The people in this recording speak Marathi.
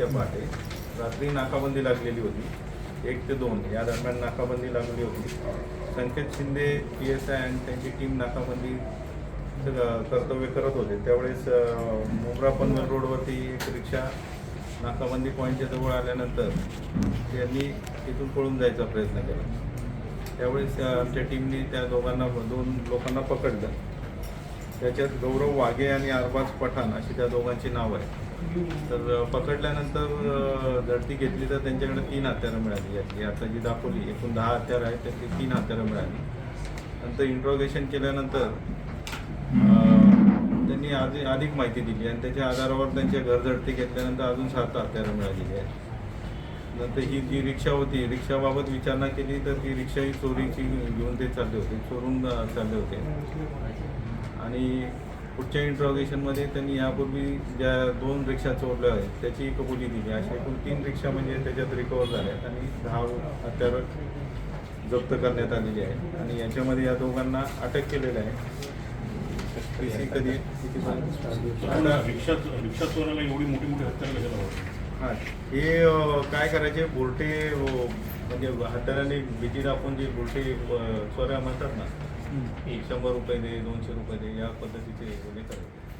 पहाटे रात्री नाकाबंदी लागलेली होती. एक ते दोन या दरम्यान नाकाबंदी लागली होती. Sanket Shinde P S I आणि त्यांची टीम नाकाबंदी कर्तव्य करत होते. त्यावेळेस मोगरा पनवेल रोडवरती एक रिक्षा नाकाबंदी पॉईंटच्या जवळ आल्यानंतर त्यांनी तिथून पळून जायचा प्रयत्न केला. त्यावेळेस आमच्या टीमने त्या दोघांना दोन लोकांना पकडलं. त्याच्यात गौरव वाघे आणि अरबाज पठाण अशी त्या दोघांची नाव आहे तर पकडल्यानंतर झडती घेतली तर त्यांच्याकडे तीन हत्यारं मिळाली. यातली आता जी दाखवली एकूण दहा हत्यारं आहेत त्यातली तीन हत्यारं मिळाली. नंतर इंट्रोगेशन केल्यानंतर त्यांनी आधी अधिक माहिती दिली आणि त्याच्या आधारावर त्यांच्या घर झडती घेतल्यानंतर अजून सात हत्यारं मिळालेली आहेत. नंतर ही जी रिक्षा होती रिक्षाबाबत विचारणा केली तर ती रिक्षा ही चोरीची घेऊन ते चालले होते चोरून चालले होते. आणि पुढच्या इंट्रोगेशनमध्ये त्यांनी यापूर्वी ज्या दोन रिक्षा चोरल्या आहेत त्याची कबुली दिली. अशा एकूण तीन रिक्षा म्हणजे त्याच्यात रिकवर झाल्या आहेत आणि दहा हत्यारं जप्त करण्यात आलेली आहे. आणि याच्यामध्ये या दोघांना अटक केलेलं आहे. कधी रिक्षा रिक्षा चोराला एवढी मोठी मोठी हत्यारं हां. हे काय करायचे? बोलटे अ, म्हणजे हाताने भीती दाखवून जे बोलटे अ, चोऱ्या म्हणतात ना शंभर रुपये दे दोनशे रुपये दे या पद्धतीचे हे करायचे